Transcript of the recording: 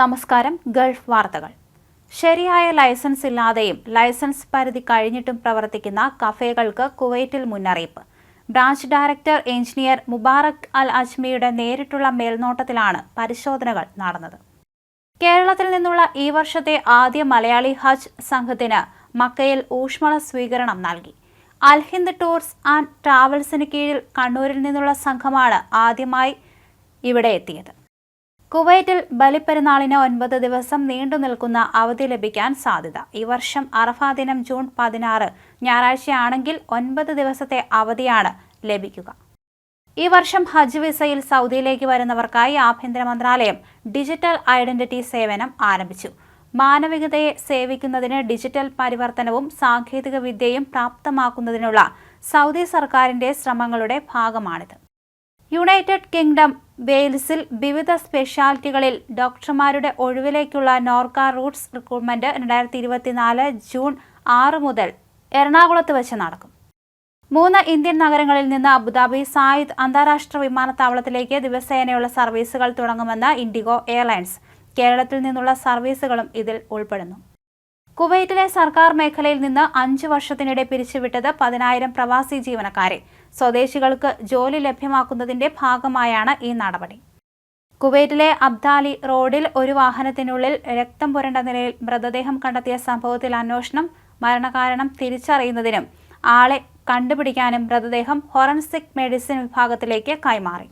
നമസ്കാരം ഗൾഫ് വാർത്തകൾ. ശരിയായ ലൈസൻസ് ഇല്ലാതെയും ലൈസൻസ് പരിധി കഴിഞ്ഞിട്ടും പ്രവർത്തിക്കുന്ന കഫേകൾക്ക് കുവൈറ്റിൽ മുന്നറിയിപ്പ്. Branch director engineer Mubarak al അജ്മിയുടെ നേരിട്ടുള്ള മേൽനോട്ടത്തിലാണ് പരിശോധനകൾ നടന്നത്. കേരളത്തിൽ നിന്നുള്ള ഈ വർഷത്തെ ആദ്യ മലയാളി ഹജ്ജ് സംഘത്തിന് മക്കയിൽ ഊഷ്മള സ്വീകരണം നൽകി. അൽഹിന്ദ് ടൂർസ് ആൻഡ് ട്രാവൽസിന് കീഴിൽ കണ്ണൂരിൽ നിന്നുള്ള സംഘമാണ് ആദ്യമായി ഇവിടെ എത്തിയത്. കുവൈറ്റിൽ ബലിപ്പെരുന്നാളിന് ഒൻപത് ദിവസം നീണ്ടു നിൽക്കുന്ന അവധി ലഭിക്കാൻ സാധ്യത. ഈ വർഷം അറഫാ ദിനം ജൂൺ പതിനാറ്. ഞായറാഴ്ചയാണെങ്കിൽ ഒൻപത് ദിവസത്തെ അവധിയാണ് ലഭിക്കുക. ഈ വർഷം ഹജ്ജ് വിസയിൽ സൗദിയിലേക്ക് വരുന്നവർക്കായി ആഭ്യന്തര മന്ത്രാലയം ഡിജിറ്റൽ ഐഡന്റിറ്റി സേവനം ആരംഭിച്ചു. മാനവികതയെ സേവിക്കുന്നതിന് ഡിജിറ്റൽ പരിവർത്തനവും സാങ്കേതിക വിദ്യയും പ്രാപ്തമാക്കുന്നതിനുള്ള സൗദി സർക്കാരിന്റെ ശ്രമങ്ങളുടെ ഭാഗമാണിത്. യുണൈറ്റഡ് കിങ്ഡം വെയിൽസിൽ വിവിധ സ്പെഷ്യാലിറ്റികളിൽ ഡോക്ടർമാരുടെ ഒഴിവിലേക്കുള്ള നോർക്ക റൂട്ട്സ് റിക്രൂട്ട്മെന്റ് രണ്ടായിരത്തി ഇരുപത്തിനാല് ജൂൺ ആറ് മുതൽ എറണാകുളത്ത് വെച്ച് നടക്കും. മൂന്ന് ഇന്ത്യൻ നഗരങ്ങളിൽ നിന്ന് അബുദാബി സായിദ് അന്താരാഷ്ട്ര വിമാനത്താവളത്തിലേക്ക് ദിവസേനയുള്ള സർവീസുകൾ തുടങ്ങുമെന്ന് ഇൻഡിഗോ എയർലൈൻസ്. കേരളത്തിൽ നിന്നുള്ള സർവീസുകളും ഇതിൽ ഉൾപ്പെടുന്നു. കുവൈറ്റിലെ സർക്കാർ മേഖലയിൽ നിന്ന് അഞ്ച് വർഷത്തിനിടെ പിരിച്ചുവിട്ടത് പതിനായിരം പ്രവാസി ജീവനക്കാരെ. സ്വദേശികൾക്ക് ജോലി ലഭ്യമാക്കുന്നതിന്റെ ഭാഗമായാണ് ഈ നടപടി. കുവൈറ്റിലെ അബ്ദാലി റോഡിൽ ഒരു വാഹനത്തിനുള്ളിൽ രക്തം പുരണ്ട നിലയിൽ മൃതദേഹം കണ്ടെത്തിയ സംഭവത്തിൽ അന്വേഷണം മരണകാരണം തിരിച്ചറിയുന്നതിനും ആളെ കണ്ടുപിടിക്കാനും മൃതദേഹം ഫോറൻസിക് മെഡിസിൻ വിഭാഗത്തിലേക്ക് കൈമാറി.